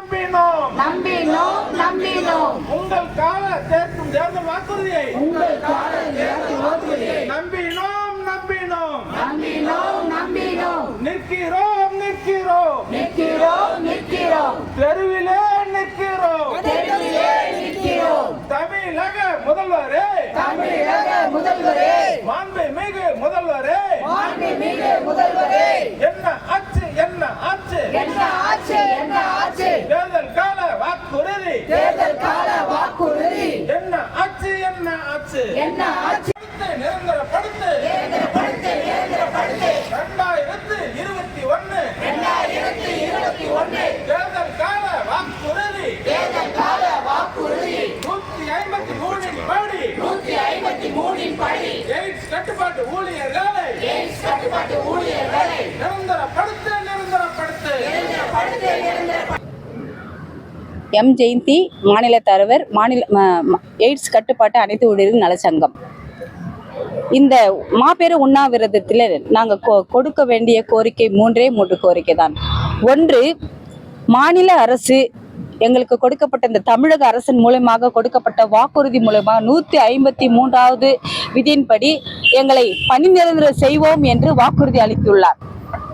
நம்பினோம். நம்பினோம் நம்பினோம். உங்கள் கால தேர்தல் வாக்குறுதியை. உங்கள் நம்பினோம் நம்பினோம். நம்பினோம் நம்பினோம். நிற்கிறோம் நிற்கிறோம். நிற்கிறோம் நிற்கிறோம். தெருவிலே நிற்கிறோம். தெருவிலே நிற்கிறோம். தமிழக முதல்வரே. தமிழக முதல்வரே. மாண்பு மிகு முதல்வரே. மாண்புமிகு முதல்வரே. வாக்குறுதி தேர்தல் கால வாக்குறுதி. என்ன ஆச்சு என்ன ஆச்சு? என்ன ஆச்சு படுத்து, நிரந்தரப்படுத்து இயந்திரப்படுத்து இயந்திரப்படுத்து ரெண்டாயிரத்து இருபத்தி ஒண்ணு இரண்டாயிரத்தி இருபத்தி ஒண்ணு தேர்தல் கால வாக்குறுதி தேர்தல் கால வாக்குறுதி நூத்தி ஐம்பத்தி மூணின் படி நூத்தி ஐம்பத்தி மூணின் படி எய்ட்ஸ் கட்டுப்பாட்டு ஊழியர்களை எய்ட்ஸ் கட்டுப்பாட்டு ஊழியர்களை நிரந்தரப்படுத்து நிரந்தரப்படுத்து இயந்திரப்படுத்து இயந்திரப்படுத்து எம் ஜெயந்தி மாநில தலைவர் மாநில ம- ம- எய்ட்ஸ் கட்டுப்பாட்டு அனைத்து ஊழியர்கள் நலச்சங்கம். இந்த மாபெரும் உண்ணாவிரதத்தில் நாங்கள் கொ கொடுக்க வேண்டிய கோரிக்கை மூன்றே மூன்று கோரிக்கை தான். ஒன்று மாநில அரசு எங்களுக்கு கொடுக்கப்பட்ட இந்த தமிழக அரசின் மூலமாக கொடுக்கப்பட்ட வாக்குறுதி மூலமாக நூற்றி ஐம்பத்தி மூன்றாவது விதியின்படி எங்களை பணி நிரந்தரம் செய்வோம் என்று வாக்குறுதி அளித்துள்ளார்.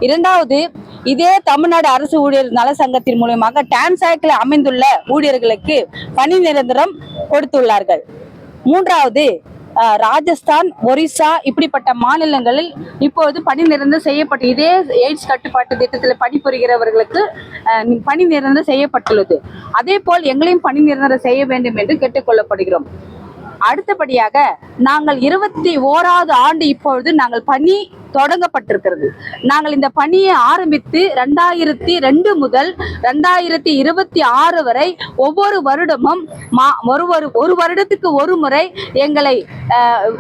இரண்டாவது இதே தமிழ்நாடு அரசு ஊழியர் நல சங்கத்தின் மூலமாக டான்சாக்கில் அமைந்துள்ள ஊழியர்களுக்கு பணி நிரந்தரம் கொடுத்துள்ளார்கள். மூன்றாவது ராஜஸ்தான் ஒரிசா இப்படிப்பட்ட மாநிலங்களில் இப்போது பணி நிரந்தரம் செய்யப்பட்டு இதே எய்ட்ஸ் கட்டுப்பாட்டு திட்டத்தில் பணிபுரிகிறவர்களுக்கு பணி நிரந்தரம் செய்யப்பட்டுள்ளது. அதே போல் எங்களையும் பணி நிரந்தரம் செய்ய வேண்டும் என்று கேட்டுக்கொள்ளப்படுகிறோம் அடுத்தபடியாக நாங்கள் இருபத்தி ஓராவது ஆண்டு இப்பொழுது நாங்கள் பணி தொடங்கப்பட்டிருக்கிறது. நாங்கள் இந்த பணியை ஆரம்பித்து ரெண்டாயிரத்தி ரெண்டு முதல் ரெண்டாயிரத்தி இருபத்தி ஆறு வரை ஒவ்வொரு வருடமும் மா ஒரு ஒரு ஒரு வருடத்துக்கு ஒரு முறை எங்களை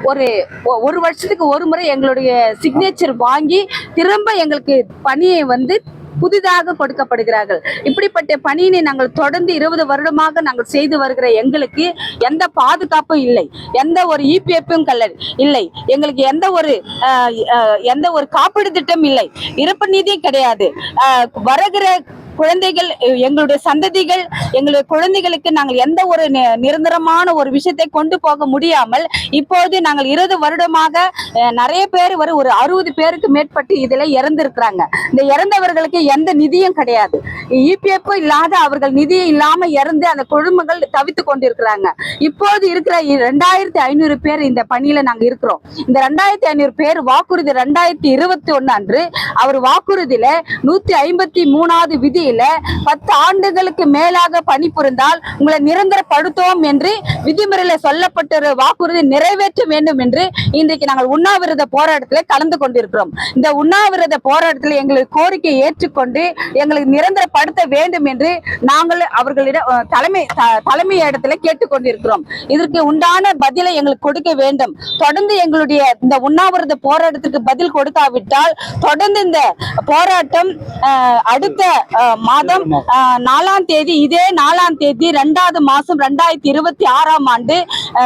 ஒரு ஒரு வருஷத்துக்கு ஒரு முறை எங்களுடைய சிக்னேச்சர் வாங்கி திரும்ப எங்களுக்கு பணியை வந்து புதிதாக கொடுக்கப்படுகிறார்கள். இப்படிப்பட்ட பணியினை நாங்கள் தொடர்ந்து இருபது வருடமாக நாங்கள் செய்து வருகிற எங்களுக்கு எந்த பாதுகாப்பும் இல்லை. எந்த ஒரு இபிஎஃப்பும் கல்ல இல்லை. எங்களுக்கு எந்த ஒரு எந்த ஒரு காப்பீடு திட்டம் இல்லை. இறப்பு நிதி கிடையாது. வருகிற குழந்தைகள் எங்களுடைய சந்ததிகள் எங்களுடைய குழந்தைகளுக்கு நாங்கள் எந்த ஒரு நி- நிரந்தரமான ஒரு விஷயத்தை கொண்டு போக முடியாமல் இப்போது நாங்கள் இருபது வருடமாக நிறைய பேர் வரும் ஒரு அறுபது பேருக்கு மேற்பட்டு இதில் இறந்திருக்கிறாங்க. இந்த இறந்தவர்களுக்கு எந்த நிதியும் கிடையாது. இபிஎஃப் இல்லாத அவர்கள் நிதியும் இல்லாமல் இறந்து அந்த குடும்பங்கள் தவித்து கொண்டிருக்கிறாங்க. இப்போது இருக்கிற இ- ரெண்டாயிரத்தி ஐநூறு பேர் இந்த பணியில் நாங்கள் இருக்கிறோம். இந்த ரெண்டாயிரத்தி ஐநூறு பேர் வாக்குறுதி ரெண்டாயிரத்தி இருபத்தி ஒன்று அன்று அவர் வாக்குறுதியில் நூற்றி ஐம்பத்தி மூணாவது விதி விதியில பத்து ஆண்டுகளுக்கு மேலாக பணிபுரிந்தால் உங்களை நிரந்தரப்படுத்துவோம் என்று விதிமுறையில சொல்லப்பட்ட ஒரு வாக்குறுதி நிறைவேற்ற வேண்டும் என்று இன்றைக்கு நாங்கள் உண்ணாவிரத போராட்டத்தில் கலந்து கொண்டிருக்கிறோம். இந்த உண்ணாவிரத போராட்டத்தில் எங்களுக்கு கோரிக்கையை ஏற்றுக்கொண்டு எங்களுக்கு நிரந்தரப்படுத்த வேண்டும் என்று நாங்கள் அவர்களிடம் தலைமை தலைமை இடத்துல கேட்டுக்கொண்டிருக்கிறோம். இதற்கு உண்டான பதிலை எங்களுக்கு கொடுக்க வேண்டும். தொடர்ந்து எங்களுடைய இந்த உண்ணாவிரத போராட்டத்திற்கு பதில் கொடுக்காவிட்டால் தொடர்ந்து இந்த போராட்டம் அடுத்த மாதம் நாலாம் தேதி இதே நாலாம் தேதி ரெண்டாவது மாசம் ரெண்டாயிரத்தி இருபத்தி ஆறாம் ஆண்டு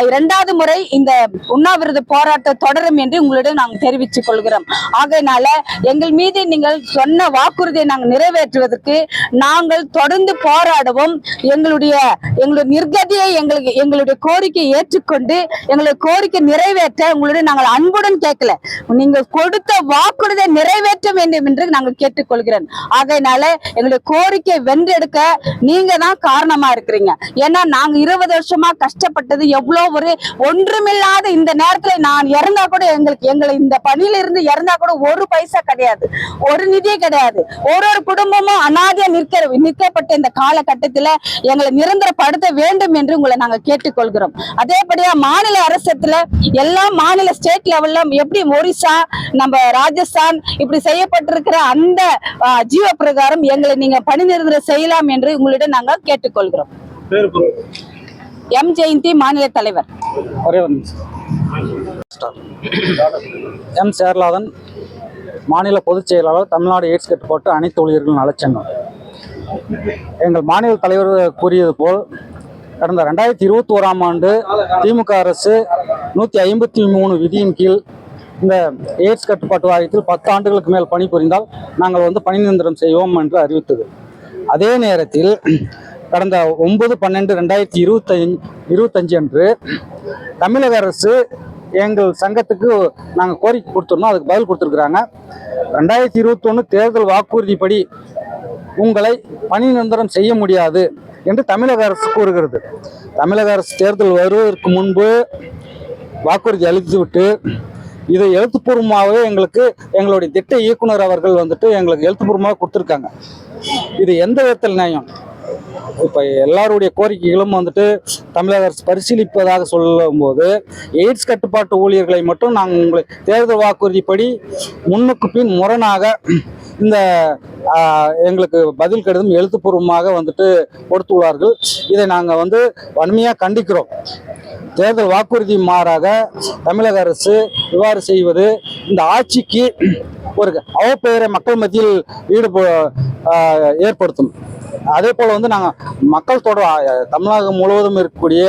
இரண்டாவது முறை இந்த உண்ணாவிரத போராட்டம் தொடரும் என்று உங்களிடம் நாங்கள் தெரிவித்துக் கொள்கிறோம். ஆகையினால எங்கள் மீது நீங்கள் சொன்ன வாக்குறுதியை நாங்கள் நிறைவேற்றுவதற்கு நாங்கள் தொடர்ந்து போராடவும். எங்களுடைய எங்களுடைய நிர்கதியை எங்களுக்கு எங்களுடைய கோரிக்கையை ஏற்றுக்கொண்டு எங்களுடைய கோரிக்கை நிறைவேற்ற உங்களுடைய நாங்கள் அன்புடன் கேட்கல. நீங்கள் கொடுத்த வாக்குறுதியை நிறைவேற்ற வேண்டும் என்று நாங்கள் கேட்டுக்கொள்கிறோம். ஆகையினால எங்களுடைய கோரிக்கை வென்றெடுக்க நீங்க தான் காரணமா இருக்கிறீங்க. ஏன்னா நாங்க இருபது வருஷமா கஷ்டப்பட்டது எவ்வளோ ஒரு ஒன்றுமில்லாத இந்த நேரத்துல நான் இறந்தா கூட எங்களுக்கு எங்களை இந்த பணியில இருந்து இறந்தா கூட ஒரு பைசா கிடையாது. ஒரு நிதியே கிடையாது. ஒரு ஒரு குடும்பமும் அனாதையா நிற்க நிற்கப்பட்ட இந்த காலகட்டத்துல எங்களை நிரந்தரப்படுத்த வேண்டும் என்று உங்களை நாங்க கேட்டுக்கொள்கிறோம். அதேபடியா மாநில அரசத்துல எல்லா மாநில ஸ்டேட் லெவல்ல எப்படி ஒரிசா நம்ம ராஜஸ்தான் இப்படி செய்யப்பட்டிருக்கிற அந்த ஜீவ பிரகாரம் எங்களை நீங்க பணி நிரந்தரம் செய்யலாம் என்று உங்களிடம் நாங்கள் கேட்டுக்கொள்கிறோம். எம் ஜெயந்தி மாநில தலைவர். எம் சேர்லாதன் மாநில பொதுச் செயலாளர் தமிழ்நாடு எய்ட்ஸ் கட்டுப்பாட்டு அனைத்து ஊழியர்கள் நலச்சங்கம். எங்கள் மாநில தலைவர் கூறியது போல் கடந்த ரெண்டாயிரத்தி இருபத்தி ஓராம் ஆண்டு திமுக அரசு நூற்றி ஐம்பத்தி மூணு விதியின் கீழ் இந்த எய்ட்ஸ் கட்டுப்பாட்டு வாரியத்தில் பத்து ஆண்டுகளுக்கு மேல் பணிபுரிந்தால் நாங்கள் வந்து பணி நிரந்தரம் செய்வோம் என்று அறிவித்தது. அதே நேரத்தில் கடந்த ஒன்பது பன்னெண்டு ரெண்டாயிரத்தி இருபத்தஞ்சு இருபத்தஞ்சு அன்று தமிழக அரசு எங்கள் சங்கத்துக்கு நாங்கள் கோரிக்கை கொடுத்துருந்தோம் அதுக்கு பதில் கொடுத்துருக்குறாங்க. ரெண்டாயிரத்தி இருபத்தொன்று தேர்தல் வாக்குறுதிப்படி உங்களை பணி நிரந்தரம் செய்ய முடியாது என்று தமிழக அரசு கூறுகிறது. தமிழக அரசு தேர்தல் வருவதற்கு முன்பு வாக்குறுதி அளித்துவிட்டு இதை எழுத்துப்பூர்வமாகவே எங்களுக்கு எங்களுடைய திட்ட இயக்குனர் அவர்கள் வந்துட்டு எங்களுக்கு எழுத்துப்பூர்வமாக கொடுத்துருக்காங்க. இது எந்த விதத்தில் நியாயம்? இப்போ எல்லாருடைய கோரிக்கைகளும் வந்துட்டு தமிழக அரசு பரிசீலிப்பதாக சொல்லும்போது எய்ட்ஸ் கட்டுப்பாட்டு ஊழியர்களை மட்டும் நாங்கள் உங்களை தேர்தல் வாக்குறுதிப்படி முன்னுக்கு பின் முரணாக இந்த எங்களுக்கு பதில் கடிதம் எழுத்துப்பூர்வமாக வந்துட்டு கொடுத்துள்ளார்கள். இதை நாங்கள் வந்து வன்மையாக கண்டிக்கிறோம். தேர்தல் வாக்குறுதி மாறாக தமிழக அரசு இவ்வாறு செய்வது இந்த ஆட்சிக்கு ஒரு அவப்பெயரை மக்கள் மத்தியில் ஈடுப ஏற்படுத்தும். அதே போல் வந்து நாங்கள் மக்கள் தொடர் தமிழகம் முழுவதும் இருக்கக்கூடிய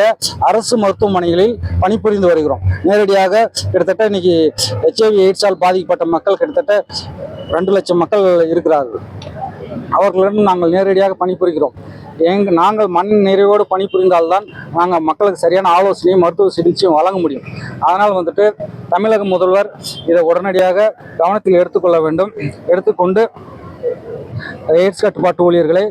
அரசு மருத்துவமனைகளில் பணிபுரிந்து வருகிறோம். நேரடியாக கிட்டத்தட்ட இன்னைக்கு ஹெச்ஐவி எய்ட்ஸால் பாதிக்கப்பட்ட மக்கள் கிட்டத்தட்ட ரெண்டு லட்சம் மக்கள் இருக்கிறார்கள். அவர்களிடம் நாங்கள் நேரடியாக பணிபுரிகிறோம். எங் நாங்கள் மண் நிறைவோடு பணிபுரிந்தால்தான் நாங்கள் மக்களுக்கு சரியான ஆலோசனையும் மருத்துவ சிகிச்சையும் வழங்க முடியும். அதனால் வந்துட்டு தமிழக முதல்வர் இதை உடனடியாக கவனத்தில் எடுத்துக்கொள்ள வேண்டும். எடுத்துக்கொண்டு எய்ட்ஸ் கட்டுப்பாட்டு ஊழியர்களை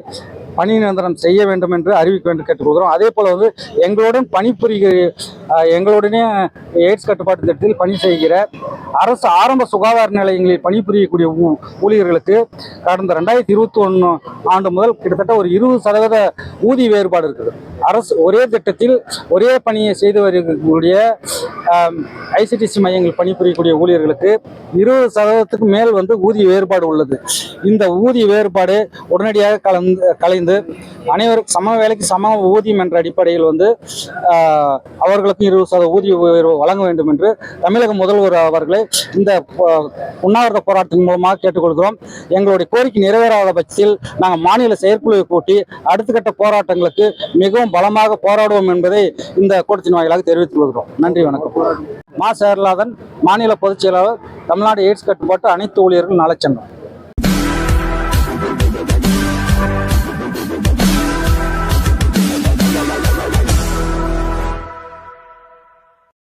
பணி நிரந்தரம் செய்ய வேண்டும் என்று அறிவிக்க வேண்டும் கேட்டுக்கொள்கிறோம் அதே போல் வந்து எங்களுடன் பணிபுரிகிற எங்களுடனே எய்ட்ஸ் கட்டுப்பாட்டு திட்டத்தில் பணி செய்கிற அரசு ஆரம்ப சுகாதார நிலையங்களில் பணிபுரியக்கூடிய ஊ- ஊழியர்களுக்கு கடந்த ரெண்டாயிரத்தி இருபத்தி ஒன்று ஆண்டு முதல் கிட்டத்தட்ட ஒரு இருபது சதவீத ஊதிய வேறுபாடு இருக்குது. அரசு ஒரே திட்டத்தில் ஒரே பணியை செய்து வருகக்கூடிய ஐசிடிசி மையங்கள் பணிபுரியக்கூடிய ஊழியர்களுக்கு இருபது சதவீதத்துக்கு மேல் வந்து ஊதிய வேறுபாடு உள்ளது. இந்த ஊதிய வேறுபாடு உடனடியாக கலந்து கலைந்து அனைவருக்கும் சம வேலைக்கு சம ஊதியம் என்ற அடிப்படையில் வந்து அவர்களுக்கும் இருபது சதவீத ஊதிய உயர்வு வழங்க வேண்டும் என்று தமிழக முதல்வர் அவர்களை இந்த உண்ணாவிரத போராட்டத்தின் மூலமாக கேட்டுக்கொள்கிறோம். எங்களுடைய கோரிக்கை நிறைவேறாத பட்சத்தில் நாங்கள் மாநில செயற்குழுவை கூட்டி அடுத்த கட்ட போராட்டங்களுக்கு மிகவும் பலமாக போராடுவோம் என்பதை இந்த கூட்டத்தின் வாயிலாக தெரிவித்துக் கொள்கிறோம். நன்றி வணக்கம். மா. சேர்லாதன் மாநில பொதுச் செயலாளர் தமிழ்நாடு எய்ட்ஸ் கட்டுப்பாட்டு அனைத்து ஊழியர்கள் நலச்சங்கம்.